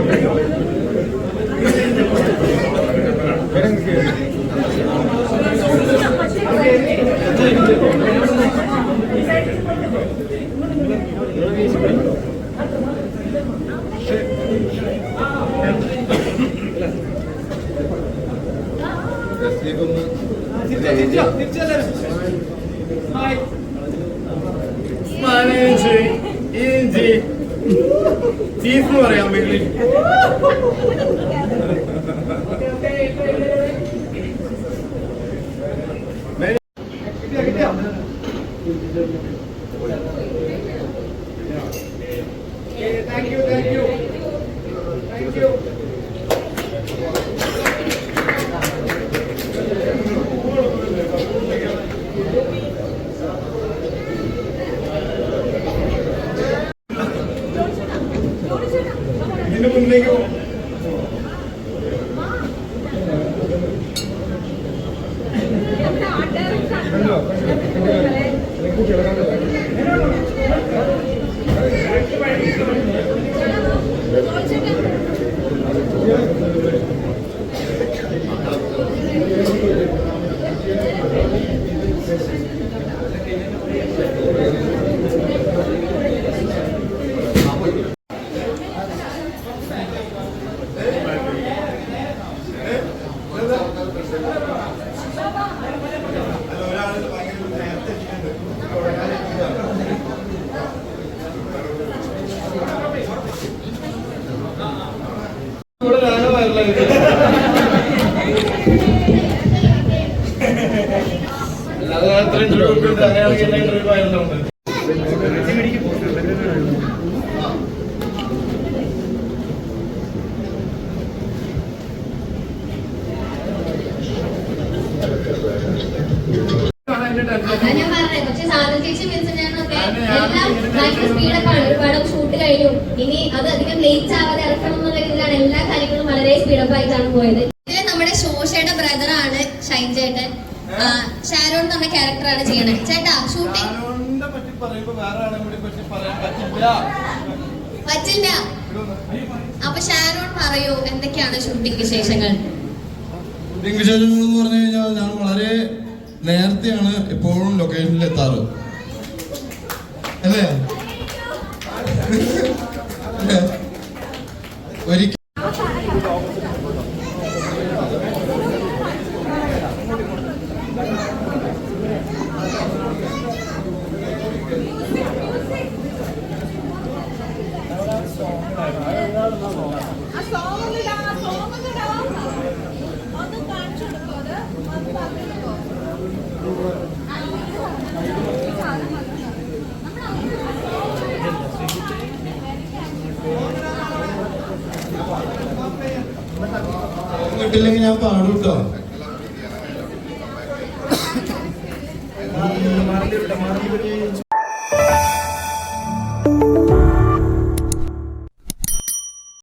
네, 지금은 네, 됐죠? 됐잖아요. 네. 하이. Cheese എന്ന് പറയാം English thank you thank you thank you ഇതിന്റെ മുന്നിലേക്ക് അല്ലാതെ അത്രയും കൊടുത്തിട്ട് അങ്ങനെയാണെങ്കിൽ എന്നെ ഇന്റർവ്യൂ അതാ ഞാൻ പറഞ്ഞത് പക്ഷെ സാധന ചേച്ചി മിൻസനൊക്കെ എല്ലാം ഭയങ്കര സ്പീഡപ്പാണ് ഒരു പടം ഷൂട്ട് കഴിഞ്ഞു. ഇനി അത് അധികം ലേറ്റ് ആവാതെ ഇറക്കണം എന്നുള്ള രീതിയിലാണ് എല്ലാ കാര്യങ്ങളും വളരെ സ്പീഡപ്പ് ആയിട്ടാണ് പോയത്. ഇതിൽ നമ്മുടെ ശോഷയുടെ ആണ് ഷൈൻ ചേട്ടൻ. ഷാരോൺ എന്ന് പറഞ്ഞ ക്യാരക്ടറാണ് ചെയ്യണത് ചേട്ടാ ഷൂട്ടിംഗ് പറ്റി പറയുമ്പോ വേറെ ആളെ കൂടി പറ്റി പറയാൻ പറ്റില്ല. പറ്റില്ല. അപ്പൊ ഷാരോൺ പറയൂ എന്തൊക്കെയാണ് ഷൂട്ടിംഗ് വിശേഷങ്ങൾ? എന്ന് പറഞ്ഞു കഴിഞ്ഞാൽ നേരത്തെയാണ് എപ്പോഴും ലൊക്കേഷനിൽ എത്താറ് അല്ലേ? ഒരിക്കൽ കിട്ടില്ലെങ്കിൽ ഞാൻ പാടും കേട്ടോ